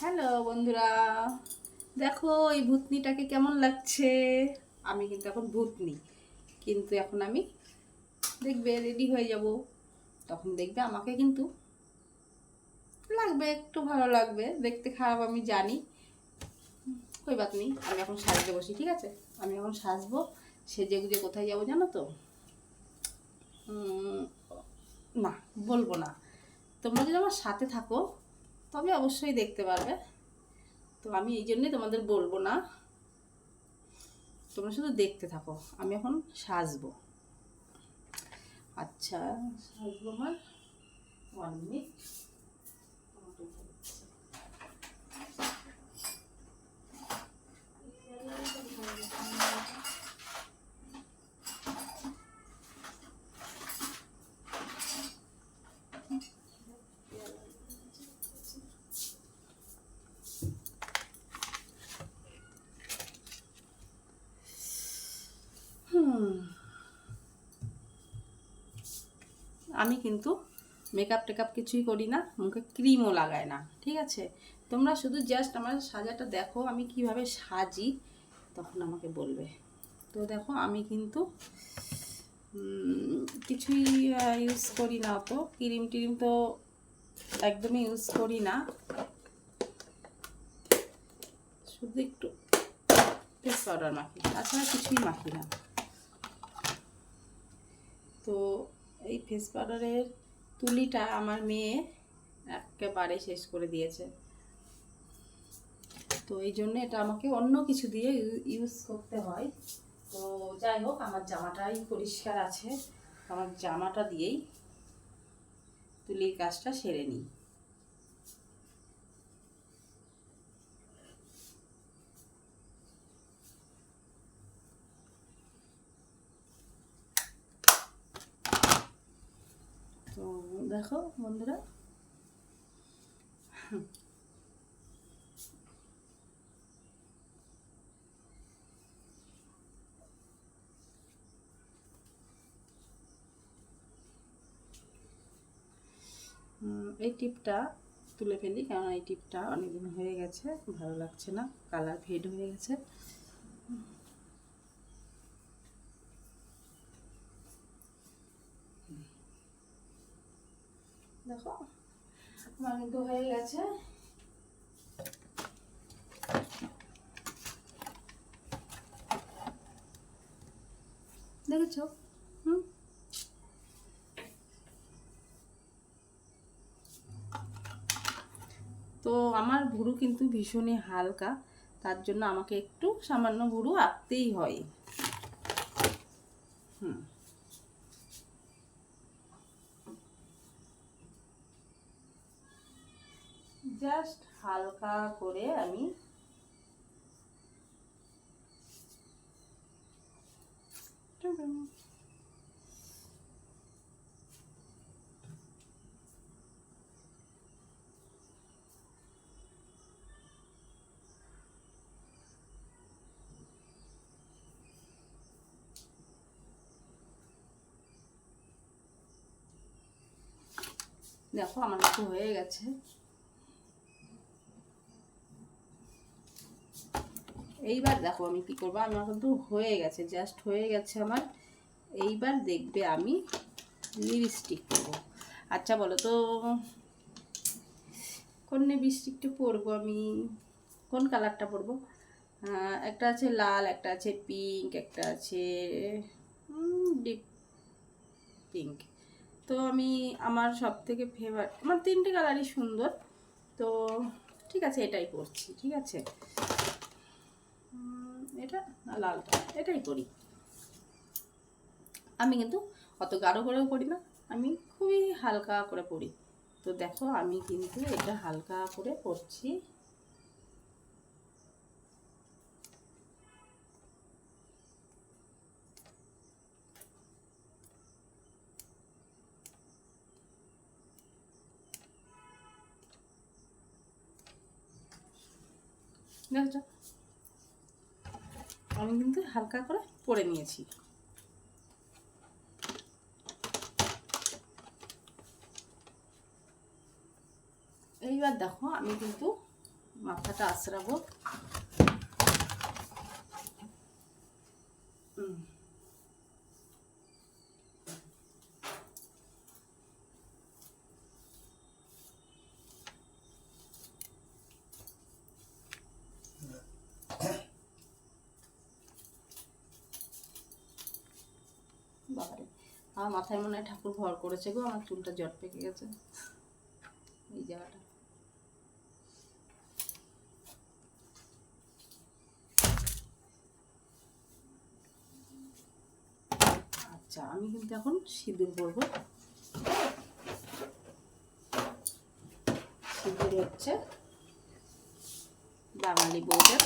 Hello বন্ধুরা, দেখো এই ভূতনিটাকে কেমন লাগছে? আমি কিন্তু এখন ভূতনি, কিন্তু এখন আমি দেখবে রেডি হয়ে যাব। তখন দেখবে আমাকে কিন্তু লাগবে, একটু ভালো লাগবে। দেখতে খারাপ আমি জানি। কই বাত নেই আমি এখন সাজতে বসি, ঠিক আছে? আমি এখন সাজবো, সেজে গুজে কোথায় যাব জানো তো? না, বলব না। তোমরা যদি আমার সাথে থাকো তবে অবশ্যই দেখতে পারবে। তো আমি এই জন্যই তোমাদের বলব না, তোমরা শুধু দেখতে থাকো, আমি এখন সাজবো। আচ্ছা সাজবো আমার ওয়ান মিনিট হুম আমি কিন্তু মেকআপ টেকআপ কিছুই করি না, মুখে ক্রিমও লাগাই না, ঠিক আছে? তোমরা শুধু জাস্ট আমার সাজাটা দেখো, আমি কীভাবে সাজি, তখন আমাকে বলবে। তো দেখো, আমি কিন্তু কিছুই ইউজ করি না অত। ক্রিম টিরিম তো একদমই ইউজ করি না। শুধু একটু ফেস পাউডার মাখি, তাছাড়া কিছুই মাখি না। তো এই ফেস পাউডারের তুলিটা আমার মেয়ে একেবারে শেষ করে দিয়েছে। তো এই জন্য এটা আমাকে অন্য কিছু দিয়ে ইউজ করতে হয়। তো যাই হোক, আমার জামাটাই পরিষ্কার আছে। আমার জামাটা দিয়েই তুলির কাজটা সেরে নিই তো দেখো, বন্ধুরা। এই টিপটা তুলে ফেলি কারণ এই টিপটা অনেকদিন হয়ে গেছে, ভালো লাগছে না, কালার ফেড হয়ে গেছে। দেখো আমার কিন্তু হয়ে গেছে। তো আমার ভুরু কিন্তু ভীষণই হালকা, তার জন্য আমাকে একটু সামান্য ভুরু আঁকতেই হয়। হুম। জাস্ট হালকা করে আমি দেখো আমার মতো হয়ে গেছে। এইবার দেখো আমি কি করব? আমার কিন্তু হয়ে গেছে জাস্ট হয়ে গেছে আমার। এইবার দেখবে আমি লিপস্টিক করব আচ্ছা বলো তো, কোন লিপস্টিকটা পরবো আমি? কোন কালারটা পরবো? একটা আছে লাল, একটা আছে পিঙ্ক একটা আছে ডিপ পিঙ্ক তো আমি আমার সব থেকে ফেভার আমার তিনটে কালারই সুন্দর। তো ঠিক আছে, এটাই করছি ঠিক আছে? এটা না লালটা, এটাই করি। আমি কিন্তু অত গাঢ় করেও করি না, আমি খুবই হালকা করে পড়ি তো দেখো, আমি কিন্তু এটা হালকা করে করছি। দেখছ? আমি কিন্তু হালকা করে পরে নিয়েছি। এইবার দেখো আমি কিন্তু মাথাটা আশ্রাবো হুম আমার মাথায় মনে হয় ঠাকুর ভর করেছে গো, আমার চুলটা জট পেকে গেছে। এই জায়গাটা। আচ্ছা আমি কিন্তু এখন সিঁদুর পরবো। সিঁদুর হচ্ছে বাঙালি বউদের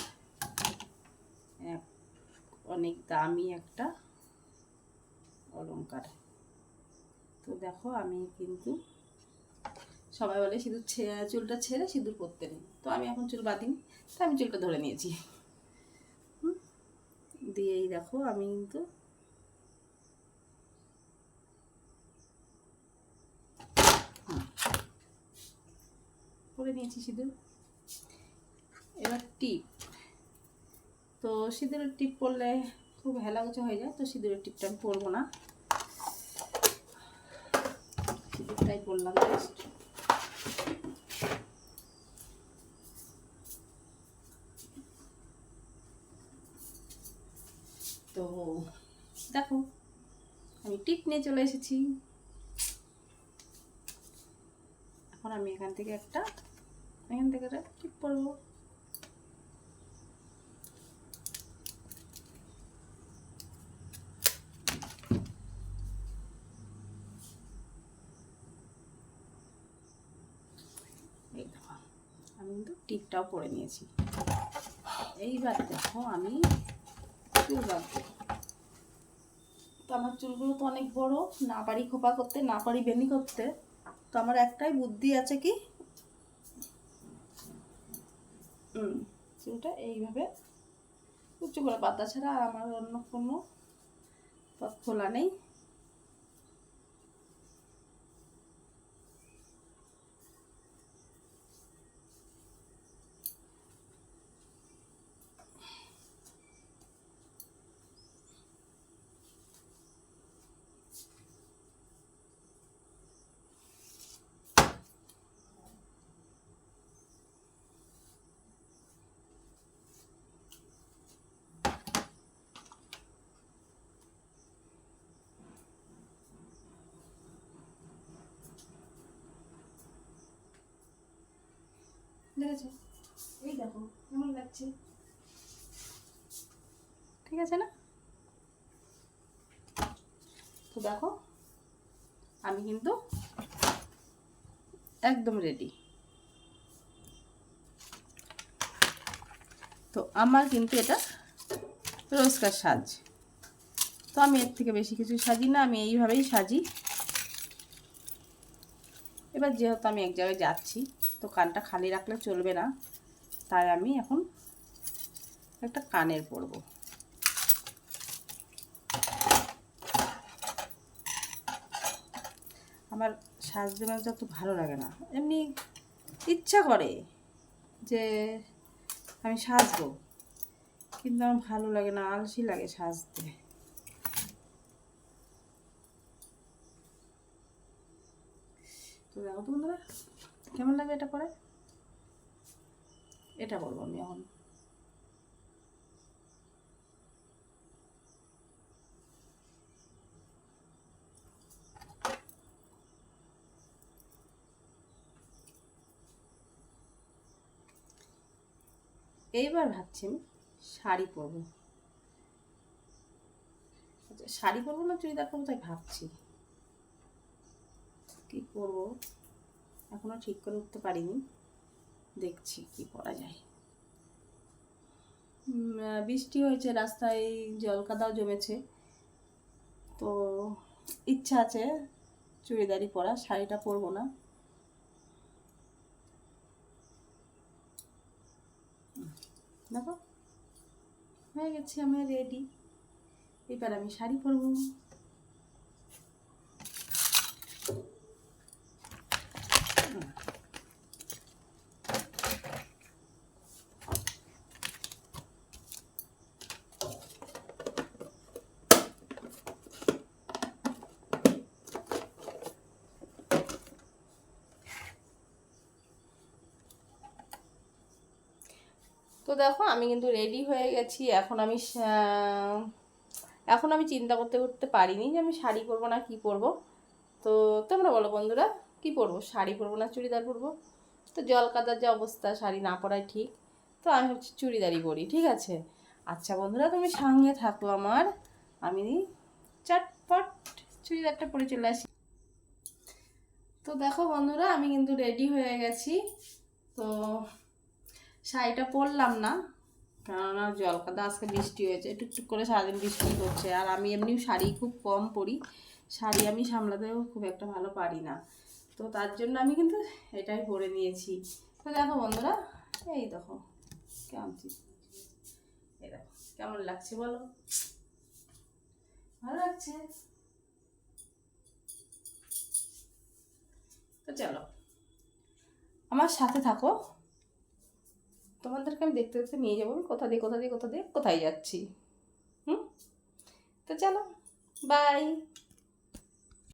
অনেক দামি একটা অলংকার। তো দেখো আমি কিন্তু সবাই বলে সিঁদুর চুলটা ছেড়ে সিঁদুর পরতে নেই তো আমি এখন চুল বাঁধিনি তো আমি চুলটা ধরে নিয়েছি? দিয়েই দেখো আমি কিন্তু। পরে নিয়েছি সিঁদুর এবার টিপ তো সিঁদুরের টিপ পরলে খুব হেলাগুচা হয়ে যায়, তো সিঁদুরের টিপটা আমি পরবো না সিঁদুরটাই করলাম জাস্ট তো দেখো, আমি টিপ নিয়ে চলে এসেছি। এখন আমি এখান থেকে একটা, এখান থেকে টিপ পরবো এই দেখো আমি টিপটাও পরে নিয়েছি। এইবার দেখো আমি চুল বাঁধবো। তো আমার চুলগুলো তো অনেক বড়, না পারি খোপা করতে, না পারি বেনি করতে। তো আমার একটাই বুদ্ধি আছে কি? চুলটা এইভাবে উঁচু করে, পাতা ছাড়া আর আমার অন্য কোনো খোলা নেই। দেখেছ? এই দেখো, কেমন লাগছে? ঠিক আছে না? তো দেখো, আমি কিন্তু একদম রেডি তো আমার কিন্তু এটা রোজকার সাজ। তো আমি এর থেকে বেশি কিছু সাজি না, আমি এইভাবেই সাজি। এবার যেহেতু আমি এক জায়গায় যাচ্ছি তো কানটা খালি রাখলে চলবে না। তাই আমি এখন একটা কানের পরবো। আমার সাজতে মাজতে অত ভালো লাগে না। এমনি ইচ্ছা করে যে আমি সাজবো, কিন্তু আমার ভালো লাগে না, আলসি লাগে সাজতে। তো দেখো তো বন্ধুরা কেমন লাগে এটা পরে? এটা বলব আমি এখন। এইবার ভাবছি আমি শাড়ি পরবো। আচ্ছা শাড়ি পরবো না চুড়িদার পরবো তাই ভাবছি। কি করব এখনও ঠিক করে উঠতে পারিনি। দেখছি কি করা যায়। বৃষ্টি হয়েছে, রাস্তায় জল কাদাও জমেছে। তো ইচ্ছা আছে চুড়িদারি পরা, শাড়িটা পরবো না। দেখো, হয়ে গেছি, আমি রেডি এবার আমি শাড়ি পরবো। তো দেখো, আমি কিন্তু রেডি হয়ে গেছি। এখন আমি এখন আমি চিন্তা করতে করতে পারিনি যে আমি শাড়ি পরবো না, কি পরবো। তো তোমরা বলো বন্ধুরা, কি পরবো? শাড়ি পরবো না চুড়িদার পরবো? তো জল কাদার যে অবস্থা, শাড়ি না পরাই ঠিক। তো আমি হচ্ছে চুড়িদারই পরি, ঠিক আছে? আচ্ছা বন্ধুরা, তুমি সঙ্গে থাকো আমার। আমি চটপট চুড়িদারটা পরে চলে আসি। তো দেখো বন্ধুরা, আমি কিন্তু রেডি হয়ে গেছি। তো শাড়িটা পরলাম না। কেননা জল কাদা আজকে বৃষ্টি হয়েছে টুকটুক করে সারাদিন বৃষ্টি হচ্ছে। আর আমি এমনিও শাড়ি খুব কম পরি, শাড়ি আমি সামলাতেও খুব একটা ভালো পারি না। তো তার জন্য আমি কিন্তু এটাই পরে নিয়েছি। তো দেখো বন্ধুরা, এই দেখো, কেমন এই দেখো, কেমন লাগছে বলো? ভালো লাগছে? তো চলো, আমার সাথে থাকো। তোমাদেরকে আমি দেখতে দেখতে নিয়ে যাব, আমি কোথা দিয়ে কোথা দিয়ে কোথা দিয়ে, কোথায় যাচ্ছি। হুম? তো চলো বাই